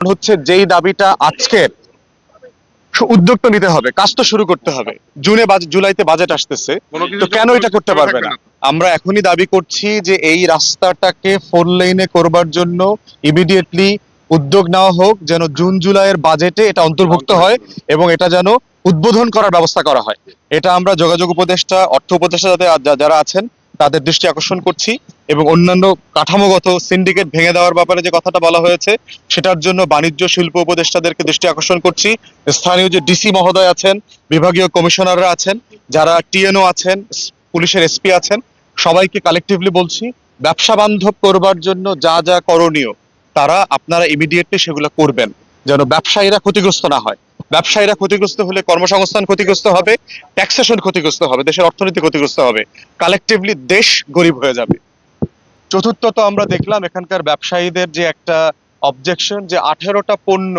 হচ্ছে যেই দাবিটা আজকে সু- উদ্যোগ তো নিতে হবে কাজ তো শুরু করতে হবে। জুনে জুলাইতে বাজেট আসতেছে তো কেন এটা করতে পারবে না? আমরা এখনই দাবি করছি যে এই রাস্তাটাকে ফোর লেনে করবার জন্য ইমিডিয়েটলি উদ্যোগ নেওয়া হোক যেন জুন জুলাইয়ের বাজেটে এটা অন্তর্ভুক্ত হয় এবং এটা যেন উদ্বোধন করার ব্যবস্থা করা হয়। এটা আমরা যোগাযোগ উপদেষ্টা অর্থ উপদেষ্টা যাদের যা- যারা আছেন তাদের দৃষ্টি আকর্ষণ করছি এবং অন্যান্য কাঠামোগত সিন্ডিকেট ভেঙে দেওয়ার ব্যাপারে যে কথাটা বলা হয়েছে, সেটার জন্য বাণিজ্য শিল্প উপদেষ্টাদেরকে দৃষ্টি আকর্ষণ করছি। স্থানীয় যে ডিসি মহোদয় আছেন, বিভাগীয় কমিশনাররা আছেন, যারা টিএনও আছেন, পুলিশের এসপি আছেন, সবাইকে কালেকটিভলি বলছি, ব্যবসা বান্ধব করবার জন্য যা যা করণীয়, তারা আপনারা ইমিডিয়েটলি সেগুলো করবেন, যেন ব্যবসায়ীরা ক্ষতিগ্রস্ত না হয়। ব্যবসায়ীরা ক্ষতিগ্রস্ত হলে কর্মসংস্থান ক্ষতিগ্রস্ত হবে ট্যাক্সেশন ক্ষতিগ্রস্ত হবে, দেশের অর্থনীতি ক্ষতিগ্রস্ত হবে কালেকটিভলি দেশ গরিব হয়ে যাবে। চতুর্থত আমরা দেখলাম এখানকার ব্যবসায়ীদের যে একটা অবজেকশন যে আঠেরোটা পণ্য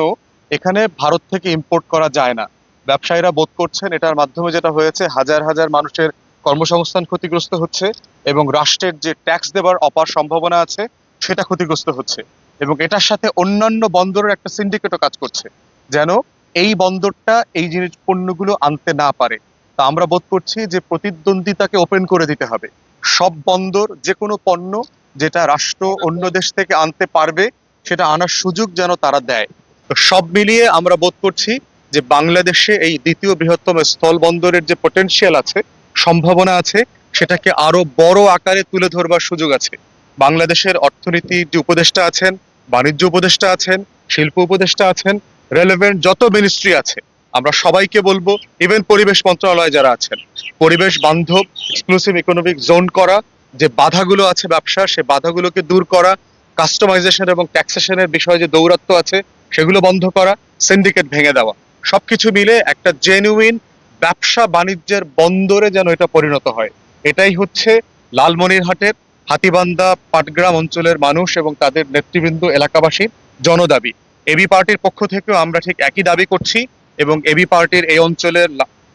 এখানে ভারত থেকে ইম্পোর্ট করা যায় না। ব্যবসায়ীরা বোধ করছেন এটার মাধ্যমে যেটা হয়েছে, হাজার হাজার মানুষের কর্মসংস্থান ক্ষতিগ্রস্ত হচ্ছে এবং রাষ্ট্রের যে ট্যাক্স দেওয়ার অপার সম্ভাবনা আছে, সেটা ক্ষতিগ্রস্ত হচ্ছে এবং এটার সাথে অন্যান্য বন্দরের একটা সিন্ডিকেটও কাজ করছে। যেন এই বন্দরটা এই জিনিস পণ্যগুলো আনতে না পারে। তা আমরা বোধ করছি যে প্রতিদ্বন্দ্বিতাকে ওপেন করে দিতে হবে। সব বন্দর যে কোনো পণ্য যেটা রাষ্ট্র অন্য দেশ থেকে আনতে পারবে, সেটা আনার সুযোগ যেন তারা দেয়। তো সব মিলিয়ে আমরা বোধ করছি যে বাংলাদেশে এই দ্বিতীয় বৃহত্তম স্থল বন্দরের যে পটেনশিয়াল আছে, সম্ভাবনা আছে, সেটাকে আরও বড় আকারে তুলে ধরবার সুযোগ আছে। বাংলাদেশের অর্থনীতির যে উপদেষ্টা আছেন, বাণিজ্য উপদেষ্টা আছেন, শিল্প উপদেষ্টা আছেন রেলেভেন্ট যত মিনিস্ট্রি আছে, আমরা সবাইকে বলব ইভেন পরিবেশ মন্ত্রণালয় যারা আছেন, পরিবেশ বান্ধব এক্সক্লুসিভ ইকোনমিক জোন করা, যে বাধাগুলো আছে ব্যবসার, সে বাধাগুলোকে দূর করা কাস্টমাইজেশন এবং ট্যাক্সেশনের বিষয়ে যে দৌরাত্ম আছে, সেগুলো বন্ধ করা সিন্ডিকেট ভেঙে দেওয়া। সবকিছু মিলে একটা জেনুইন ব্যবসা বাণিজ্যের বন্দরে যেন এটা পরিণত হয়। এটাই হচ্ছে লালমনিরহাটের হাতিবান্ধা পাটগ্রাম অঞ্চলের মানুষ এবং তাদের নেতৃবৃন্দ এলাকাবাসীর জনদাবি। এবি পার্টির পক্ষ থেকেও আমরা ঠিক একই দাবি করছি এবং এবি পার্টির এই অঞ্চলের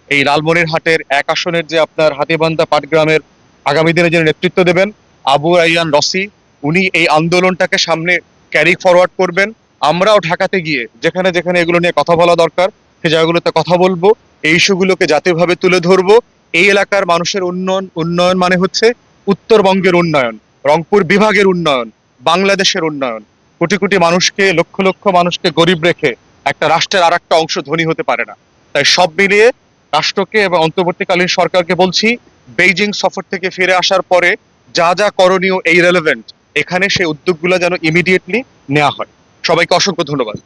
এই লালমনিরহাটের এক আসনের যে আপনার হাতিবান্ধা পাটগ্রামের আগামী দিনে যিনি নেতৃত্ব দেবেন, আবু রাইয়ান রসি, উনি এই আন্দোলনটাকে সামনে ক্যারি ফরওয়ার্ড করবেন। আমরাও ঢাকাতে গিয়ে যেখানে যেখানে এগুলো নিয়ে কথা বলা দরকার, সে জায়গাগুলোতে কথা বলব, এই ইস্যুগুলোকে জাতীয়ভাবে তুলে ধরবো। এই এলাকার মানুষের উন্নয়ন উন্নয়ন মানে হচ্ছে উত্তরবঙ্গের উন্নয়ন, রংপুর বিভাগের উন্নয়ন, বাংলাদেশের উন্নয়ন। কোটি কোটি মানুষকে, লক্ষ লক্ষ মানুষকে গরিব রেখে একটা রাষ্ট্রের আর একটা অংশ ধনী হতে পারে না। তাই সব মিলিয়ে রাষ্ট্রকে এবং অন্তর্বর্তীকালীন সরকারকে বলছি, বেইজিং সফর থেকে ফিরে আসার পরে যা যা করণীয় এই রেলেভেন্ট এখানে সেই উদ্যোগগুলো যেন ইমিডিয়েটলি নেওয়া হয়। সবাইকে অসংখ্য ধন্যবাদ।